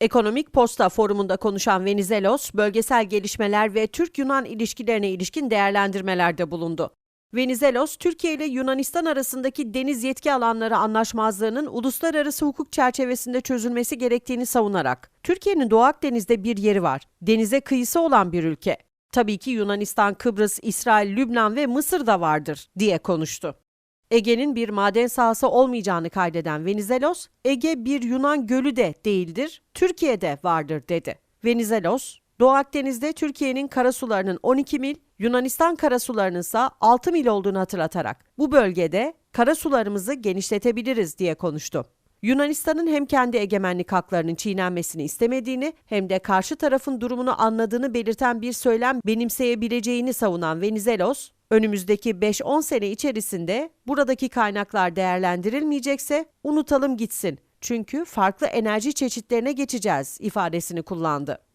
Ekonomik Posta Forumu'nda konuşan Venizelos, bölgesel gelişmeler ve Türk-Yunan ilişkilerine ilişkin değerlendirmelerde bulundu. Venizelos, Türkiye ile Yunanistan arasındaki deniz yetki alanları anlaşmazlığının uluslararası hukuk çerçevesinde çözülmesi gerektiğini savunarak, Türkiye'nin Doğu Akdeniz'de bir yeri var, denize kıyısı olan bir ülke. Tabii ki Yunanistan, Kıbrıs, İsrail, Lübnan ve Mısır da vardır, diye konuştu. Ege'nin bir maden sahası olmayacağını kaydeden Venizelos, Ege bir Yunan gölü de değildir, Türkiye'de vardır dedi. Venizelos, Doğu Akdeniz'de Türkiye'nin karasularının 12 mil, Yunanistan karasularının ise 6 mil olduğunu hatırlatarak bu bölgede karasularımızı genişletebiliriz diye konuştu. Yunanistan'ın hem kendi egemenlik haklarının çiğnenmesini istemediğini hem de karşı tarafın durumunu anladığını belirten bir söylem benimseyebileceğini savunan Venizelos, önümüzdeki 5-10 sene içerisinde buradaki kaynaklar değerlendirilmeyecekse unutalım gitsin. Çünkü farklı enerji çeşitlerine geçeceğiz ifadesini kullandı.